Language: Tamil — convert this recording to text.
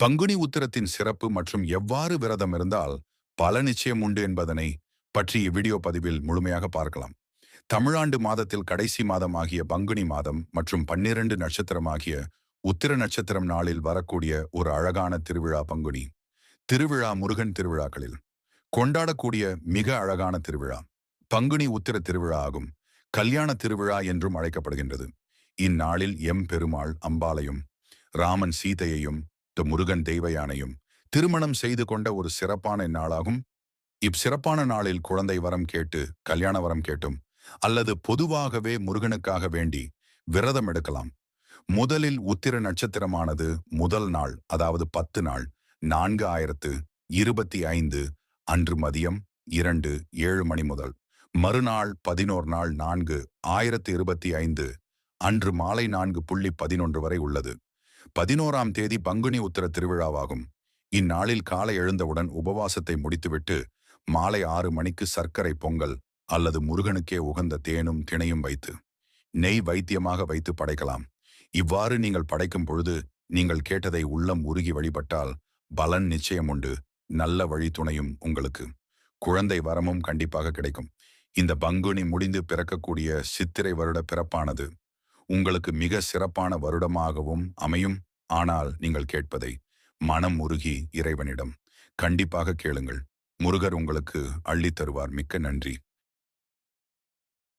பங்குனி உத்திரத்தின் சிறப்பு மற்றும் எவ்வாறு விரதம் இருந்தால் பல நிச்சயம் உண்டு என்பதனை பற்றி இவ்வீடியோ பதிவில் முழுமையாக பார்க்கலாம். தமிழாண்டு மாதத்தில் கடைசி மாதமாகிய பங்குனி மாதம் மற்றும் பன்னிரண்டு நட்சத்திரமாகிய உத்திர நட்சத்திரம் நாளில் வரக்கூடிய ஒரு அழகான திருவிழா பங்குனி. திருவிழா முருகன் திருவிழாக்களில். கொண்டாடக்கூடிய மிக அழகான திருவிழா. பங்குனி உத்திர திருவிழா ஆகும். கல்யாண திருவிழா என்றும் அழைக்கப்படுகின்றது. இந்நாளில் எம் பெருமாள் அம்பாலையும் ராமன் சீதையையும் முருகன் தெய்வ யானையும் திருமணம் செய்து கொண்ட ஒரு சிறப்பான நாளாகும். இச்சிறப்பான நாளில் குழந்தை வரம் கேட்டு கல்யாண வரம் கேட்டும். அல்லது பொதுவாகவே முருகனுக்காக வேண்டி விரதம் எடுக்கலாம். முதலில் உத்திர நட்சத்திரமானது முதல் நாள் அதாவது பத்து நாள் நான்கு ஆயிரத்து இருபத்தி ஐந்து அன்று மதியம் இரண்டு ஏழு மணி முதல். மறுநாள் பதினோரு நாள் நான்கு ஆயிரத்து இருபத்தி ஐந்து அன்று மாலை நான்கு புள்ளி பதினொன்று வரை உள்ளது. பதினோராம் தேதி பங்குனி உத்தர திருவிழாவாகும். இந்நாளில் காலை எழுந்தவுடன் உபவாசத்தை முடித்துவிட்டு மாலை ஆறு மணிக்கு சர்க்கரை பொங்கல் அல்லது முருகனுக்கே உகந்த தேனும் திணையும் வைத்து நெய் வைத்தியமாக வைத்து படைக்கலாம். இவ்வாறு நீங்கள் படைக்கும் பொழுது நீங்கள் கேட்டதை உள்ளம் உருகி வழிபட்டால் பலன் நிச்சயம் உண்டு. நல்ல வழி துணையும் உங்களுக்கு. குழந்தை வரமும் கண்டிப்பாக கிடைக்கும். இந்த பங்குனி முடிந்து பிறக்கக்கூடிய சித்திரை வருட பிறப்பானது. உங்களுக்கு மிக சிறப்பான வருடமாகவும் அமையும். ஆனால் நீங்கள் கேட்பதை மனம் உருகி இறைவனிடம் கண்டிப்பாக கேளுங்கள். முருகர் உங்களுக்கு அள்ளி தருவார் மிக்க நன்றி.